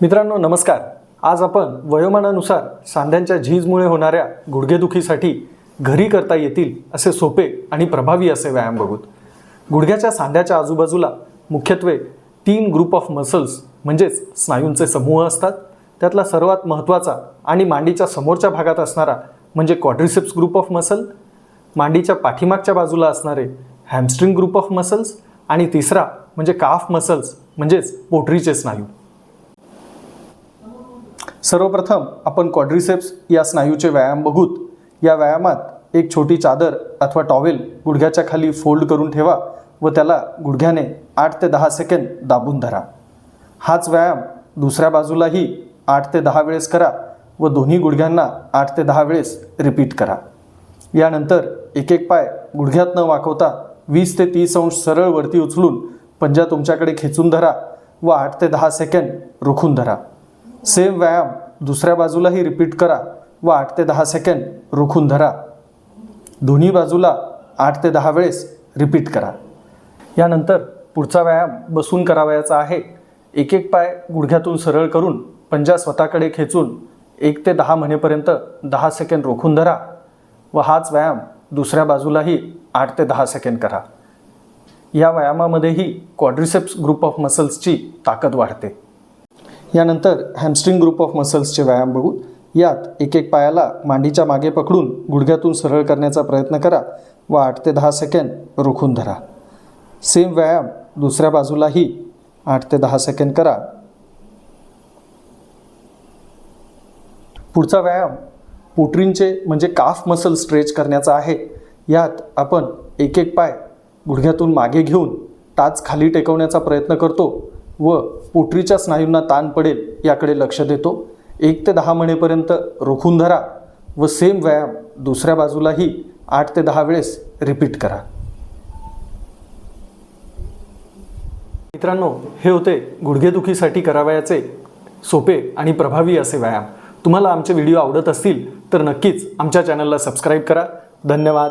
मित्रांनो नमस्कार. आज आपण वयोमानानुसार सांध्यांच्या झीजमुळे होणाऱ्या गुडघेदुखीसाठी घरी करता येतील असे सोपे आणि प्रभावी असे व्यायाम बघूत. गुडघ्याच्या सांध्याच्या आजूबाजूला मुख्यत्वे तीन ग्रुप ऑफ मसल्स म्हणजेच स्नायूंचे समूह असतात. त्यातला सर्वात महत्त्वाचा आणि मांडीच्या समोरच्या भागात असणारा म्हणजे क्वाड्रिसेप्स ग्रुप ऑफ मसल मांडीच्या पाठीमागच्या बाजूला असणारे हॅमस्ट्रिंग ग्रुप ऑफ मसल्स आणि तिसरा म्हणजे काफ मसल्स म्हणजेच पोटरीचे स्नायू. सर्वप्रथम आपण क्वाड्रिसेप्स या स्नायूचे व्यायाम बघूत. या व्यायामात एक छोटी चादर अथवा टॉवेल गुडघ्याच्या खाली फोल्ड करून ठेवा व त्याला गुडघ्याने आठ ते दहा सेकंद दाबून धरा. हाच व्यायाम दुसऱ्या बाजूलाही आठ ते दहा वेळेस करा व दोन्ही गुडघ्यांना आठ ते दहा वेळेस रिपीट करा. यानंतर एक एक पाय गुडघ्यात न वाकवता वीस ते तीस अंश सरळ वरती उचलून पंजा तुमच्याकडे खेचून धरा व आठ ते दहा सेकंड रोखून धरा. सेम व्यायाम. दुसऱ्या बाजूलाही रिपीट करा. व आठ ते दहा सेकंड रोखून धरा. दोन्ही बाजूला आठ ते दहा वेळेस रिपीट करा. यानंतर पुढचा व्यायाम बसून करावयाचा आहे. एक एक पाय गुडघ्यातून सरळ करून पंजा स्वतःकडे खेचून एक ते दहा म्हणेपर्यंत दहा सेकंड रोखून धरा. व हाच व्यायाम दुसऱ्या बाजूलाही आठ ते दहा सेकंड करा. या व्यायामामध्येही क्वाड्रिसेप्स ग्रुप ऑफ मसल्सची ताकद वाढते. यानंतर हॅमस्ट्रिंग ग्रुप ऑफ मसल्सचे व्यायाम बघू यात एक एक पायाला मांडीच्या मागे पकडून गुडघ्यातून सरळ करण्याचा प्रयत्न करा व आठ ते दहा सेकंद रोखून धरा. सेम व्यायाम दुसऱ्या बाजूलाही आठ ते दहा सेकंद करा. पुढचा व्यायाम पोटरींचे म्हणजे काफ मसल स्ट्रेच करण्याचा आहे. यात आपण एक एक पाय गुडघ्यातून मागे घेऊन टाच खाली टेकवण्याचा प्रयत्न करतो. व पोटरीच्या स्नायूंना ताण पडेल याकडे लक्ष देतो. एक ते दहा महिनेपर्यंत रोखून धरा व सेम व्यायाम दुसऱ्या बाजूलाही आठ ते दहा वेळेस रिपीट करा. मित्रांनो हे होते गुडघेदुखीसाठी करावयाचे सोपे आणि प्रभावी असे व्यायाम. तुम्हाला आमचे व्हिडिओ आवडत असतील तर नक्कीच आमच्या चॅनलला सबस्क्राईब करा. धन्यवाद.